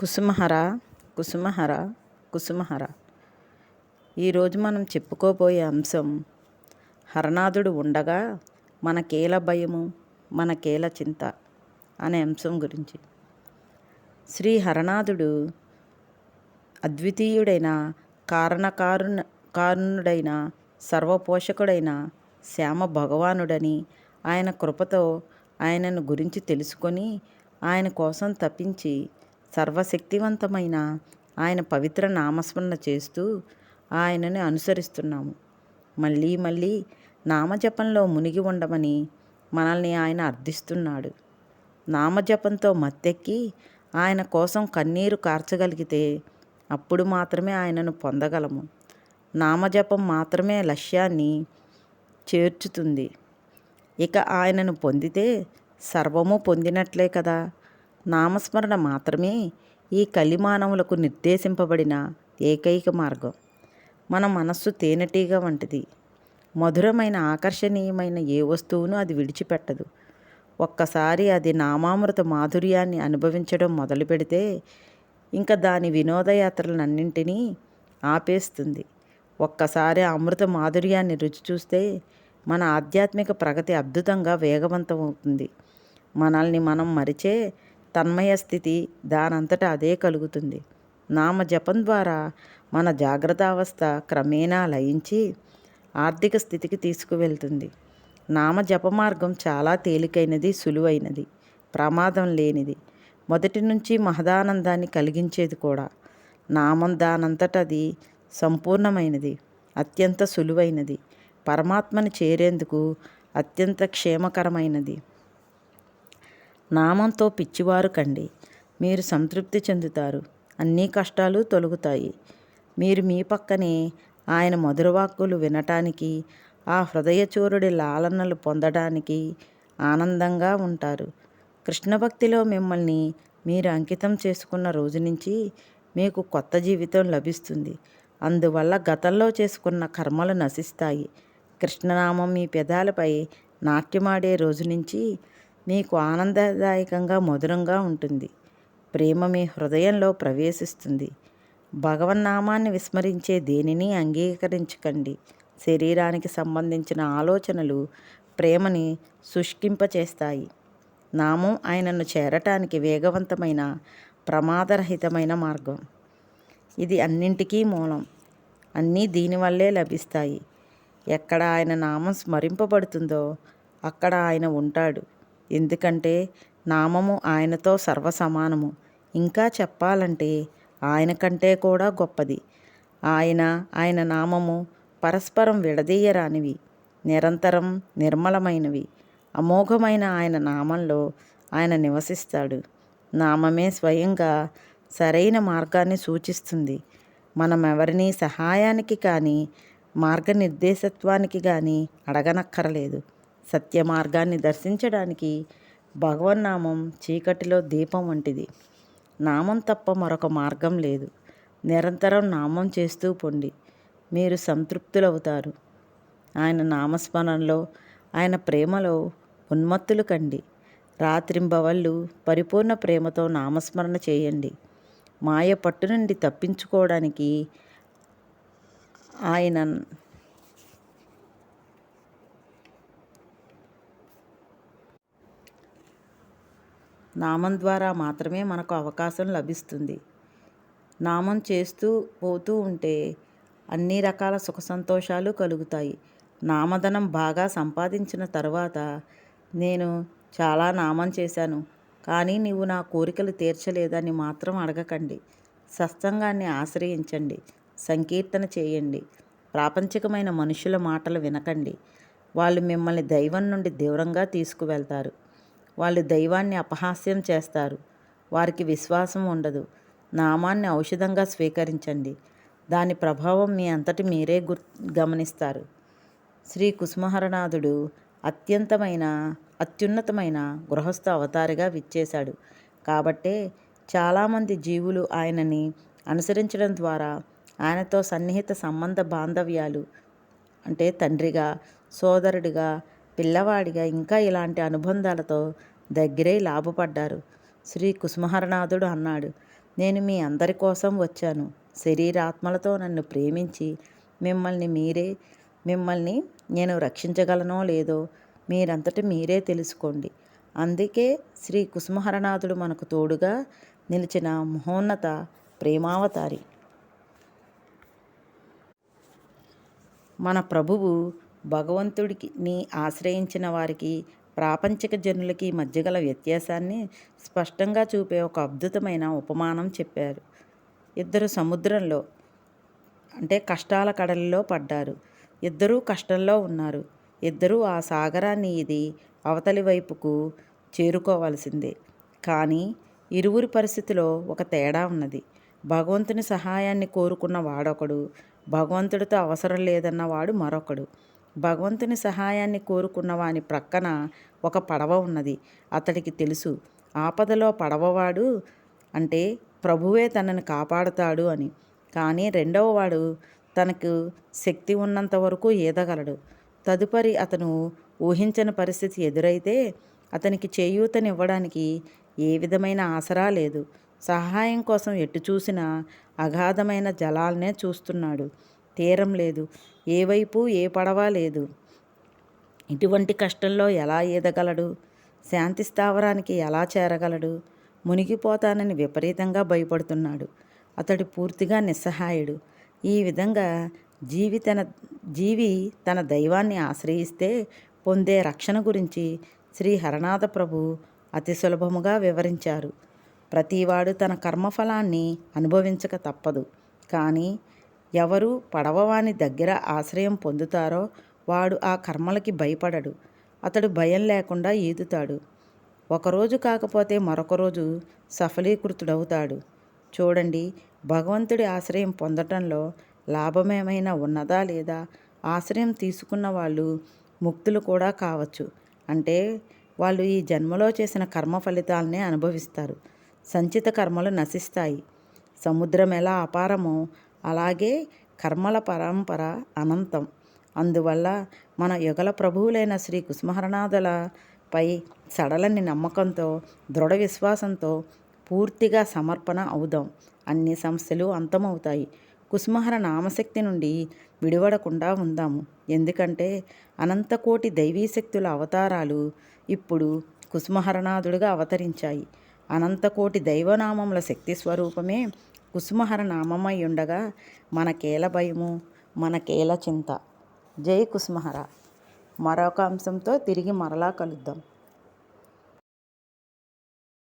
కుసుమహర కుసుమహర కుసుమహర. ఈరోజు మనం చెప్పుకోబోయే అంశం హరనాథుడు ఉండగా మనకేల భయము మనకేల చింత అనే అంశం గురించి. శ్రీ హరనాథుడు అద్వితీయుడైన కారణకారుణ కారుణుడైన సర్వపోషకుడైన శ్యామ భగవానుడని ఆయన కృపతో ఆయనను గురించి తెలుసుకొని ఆయన కోసం తప్పించి సర్వశక్తివంతమైన ఆయన పవిత్ర నామస్మరణ చేస్తూ ఆయనని అనుసరిస్తున్నాము. మళ్ళీ మళ్ళీ నామజపంలో మునిగి ఉండమని మనల్ని ఆయన అర్థిస్తున్నాడు. నామజపంతో మత్తెక్కి ఆయన కోసం కన్నీరు కార్చగలిగితే అప్పుడు మాత్రమే ఆయనను పొందగలము. నామజపం మాత్రమే లక్ష్యాన్ని చేర్చుతుంది. ఇక ఆయనను పొందితే సర్వము పొందినట్లే కదా. నామస్మరణ మాత్రమే ఈ కలిమానవులకు నిర్దేశింపబడిన ఏకైక మార్గం. మన మనస్సు తేనెటీగ వంటిది. మధురమైన ఆకర్షణీయమైన ఏ వస్తువును అది విడిచిపెట్టదు. ఒక్కసారి అది నామామృత మాధుర్యాన్ని అనుభవించడం మొదలు పెడితే ఇంకా దాని వినోదయాత్రలన్నింటినీ ఆపేస్తుంది. ఒక్కసారి అమృత మాధుర్యాన్ని రుచి చూస్తే మన ఆధ్యాత్మిక ప్రగతి అద్భుతంగా వేగవంతమవుతుంది. మనల్ని మనం మరిచే తన్మయ స్థితి దానంతట అదే కలుగుతుంది. నామ జపం ద్వారా మన జాగ్రత్తావస్థ క్రమేణా లయించి ఆర్థిక స్థితికి తీసుకువెళ్తుంది. నామ జప మార్గం చాలా తేలికైనది సులువైనది ప్రమాదం లేనిది. మొదటి నుంచి మహదానందాన్ని కలిగించేది కూడా నామం దానంతట అది సంపూర్ణమైనది అత్యంత సులువైనది. పరమాత్మని చేరేందుకు అత్యంత క్షేమకరమైనది. నామంతో పిచ్చివారు కండి. మీరు సంతృప్తి చెందుతారు. అన్ని కష్టాలు తొలగుతాయి. మీరు మీ పక్కనే ఆయన మధురవాక్కులు వినటానికి ఆ హృదయచూరుడి లాలనలు పొందడానికి ఆనందంగా ఉంటారు. కృష్ణ భక్తిలో మిమ్మల్ని మీరు అంకితం చేసుకున్న రోజు నుంచి మీకు కొత్త జీవితం లభిస్తుంది. అందువల్ల గతంలో చేసుకున్న కర్మలు నశిస్తాయి. కృష్ణనామం మీ పెదాలపై నాట్యమాడే రోజు నుంచి మీకు ఆనందదాయకంగా మధురంగా ఉంటుంది. ప్రేమ మీ హృదయంలో ప్రవేశిస్తుంది. భగవన్నామాన్ని విస్మరించే దేనిని అంగీకరించకండి. శరీరానికి సంబంధించిన ఆలోచనలు ప్రేమని శుష్కింపచేస్తాయి. నామం ఆయనను చేరటానికి వేగవంతమైన ప్రమాదరహితమైన మార్గం. ఇది అన్నింటికీ మూలం. అన్నీ దీనివల్లే లభిస్తాయి. ఎక్కడ ఆయన నామం స్మరింపబడుతుందో అక్కడ ఆయన ఉంటాడు. ఎందుకంటే నామము ఆయనతో సర్వసమానము. ఇంకా చెప్పాలంటే ఆయన కంటే కూడా గొప్పది. ఆయన ఆయన నామము పరస్పరం విడదీయరానివి నిరంతరం నిర్మలమైనవి. అమోఘమైన ఆయన నామంలో ఆయన నివసిస్తాడు. నామమే స్వయంగా సరైన మార్గాన్ని సూచిస్తుంది. మనం ఎవరిని సహాయానికి కానీ మార్గనిర్దేశత్వానికి కానీ అడగనక్కరలేదు. సత్య మార్గాన్ని దర్శించడానికి భగవన్నామం చీకటిలో దీపం వంటిది. నామం తప్ప మరొక మార్గం లేదు. నిరంతరం నామం చేస్తూ పొండి. మీరు సంతృప్తులవుతారు. ఆయన నామస్మరణలో ఆయన ప్రేమలో ఉన్మత్తులు కండి. రాత్రింబవళ్ళు పరిపూర్ణ ప్రేమతో నామస్మరణ చేయండి. మాయ పట్టు నుండి తప్పించుకోవడానికి ఆయన నామం ద్వారా మాత్రమే మనకు అవకాశం లభిస్తుంది. నామం చేస్తూ పోతూ ఉంటే అన్ని రకాల సుఖ సంతోషాలు కలుగుతాయి. నామధనం బాగా సంపాదించిన తర్వాత నేను చాలా నామం చేశాను. కానీ నీవు నా కోరికలు తీర్చలేదని మాత్రం అడగకండి. సత్సంగాన్ని ఆశ్రయించండి. సంకీర్తన చేయండి. ప్రాపంచికమైన మనుషుల మాటలు వినకండి. వాళ్ళు మిమ్మల్ని దైవం నుండి దూరంగా తీసుకువెళ్తారు. వాళ్ళు దైవాన్ని అపహాస్యం చేస్తారు. వారికి విశ్వాసం ఉండదు. నామాన్ని ఔషధంగా స్వీకరించండి. దాని ప్రభావం మీ అంతటి మీరే గుర్ గమనిస్తారు. శ్రీ కుసుమహరనాథుడు అత్యంతమైన అత్యున్నతమైన గృహస్థ అవతారిగా విచ్చేశాడు. కాబట్టే చాలామంది జీవులు ఆయనని అనుసరించడం ద్వారా ఆయనతో సన్నిహిత సంబంధ బాంధవ్యాలు అంటే తండ్రిగా సోదరుడిగా పిల్లవాడిగా ఇంకా ఇలాంటి అనుబంధాలతో దగ్గరై లాభపడ్డారు. శ్రీ కుసుమహరనాథుడు అన్నాడు నేను మీ అందరి కోసం వచ్చాను. శరీరాత్మలతో నన్ను ప్రేమించి మిమ్మల్ని మీరే మిమ్మల్ని నేను రక్షించగలనో లేదో మీరంతటి మీరే తెలుసుకోండి. అందుకే శ్రీ కుసుమహరనాథుడు మనకు తోడుగా నిలిచిన మహోన్నత ప్రేమావతారి. మన ప్రభువు భగవంతుడికి ఆశ్రయించిన వారికి ప్రాపంచిక జనులకి మధ్యగల వ్యత్యాసాన్ని స్పష్టంగా చూపే ఒక అద్భుతమైన ఉపమానం చెప్పారు. ఇద్దరు సముద్రంలో అంటే కష్టాల కడలిలో పడ్డారు. ఇద్దరూ కష్టంలో ఉన్నారు. ఇద్దరూ ఆ సాగరాన్ని ఇది అవతలి వైపుకు చేరుకోవాల్సిందే. కానీ ఇరువురి పరిస్థితిలో ఒక తేడా ఉన్నది. భగవంతుని సహాయాన్ని కోరుకున్న వాడొకడు భగవంతుడితో అవసరం లేదన్న వాడు మరొకడు. భగవంతుని సహాయాన్ని కోరుకున్న వాని ప్రక్కన ఒక పడవ ఉన్నది. అతడికి తెలుసు ఆపదలో పడవవాడు అంటే ప్రభువే తనని కాపాడుతాడు అని. కానీ రెండవ వాడు తనకు శక్తి ఉన్నంత వరకు ఈదగలడు తదుపరి అతను ఊహించని పరిస్థితి ఎదురైతే అతనికి చేయూతనివ్వడానికి ఏ విధమైన ఆసరా లేదు. సహాయం కోసం ఎటు చూసినా అగాధమైన జలాలనే చూస్తున్నాడు. తీరం లేదు. ఏ వైపు ఏ పడవ లేదు. ఇటువంటి కష్టంలో ఎలా ఈదగలడు? శాంతి స్థావరానికి ఎలా చేరగలడు? మునిగిపోతానని విపరీతంగా భయపడుతున్నాడు. అతడు పూర్తిగా నిస్సహాయుడు. ఈ విధంగా జీవి తన జీవి తన దైవాన్ని ఆశ్రయిస్తే పొందే రక్షణ గురించి శ్రీ హరనాథ ప్రభు అతి సులభముగా వివరించారు. ప్రతివాడు తన కర్మఫలాన్ని అనుభవించక తప్పదు. కానీ ఎవరు పడవవాని దగ్గర ఆశ్రయం పొందుతారో వాడు ఆ కర్మలకి భయపడడు. అతడు భయం లేకుండా ఈదుతాడు. ఒకరోజు కాకపోతే మరొక రోజు సఫలీకృతుడవుతాడు. చూడండి భగవంతుడి ఆశ్రయం పొందటంలో లాభమేమైనా ఉన్నదా లేదా? ఆశ్రయం తీసుకున్న వాళ్ళు ముక్తులు కూడా కావచ్చు. అంటే వాళ్ళు ఈ జన్మలో చేసిన కర్మ ఫలితాలనే అనుభవిస్తారు. సంచిత కర్మలు నశిస్తాయి. సముద్రం ఎలా అపారమో అలాగే కర్మల పరంపర అనంతం. అందువల్ల మన యుగల ప్రభువులైన శ్రీ కుసుమహరనాథులపై సడలని నమ్మకంతో దృఢ విశ్వాసంతో పూర్తిగా సమర్పణ అవుదాం. అన్ని సమస్యలు అంతమవుతాయి. కుసుమహర నామశక్తి నుండి విడివడకుండా ఉందాము. ఎందుకంటే అనంతకోటి దైవీశక్తుల అవతారాలు ఇప్పుడు కుసుమహరనాథుడిగా అవతరించాయి. అనంతకోటి దైవనామముల శక్తి స్వరూపమే కుసుమహర నామమై ఉండగా మనకేల భయము మనకేల చింత. జై కుసుమహర. మరొక అంశంతో తిరిగి మరలా కలుద్దాం.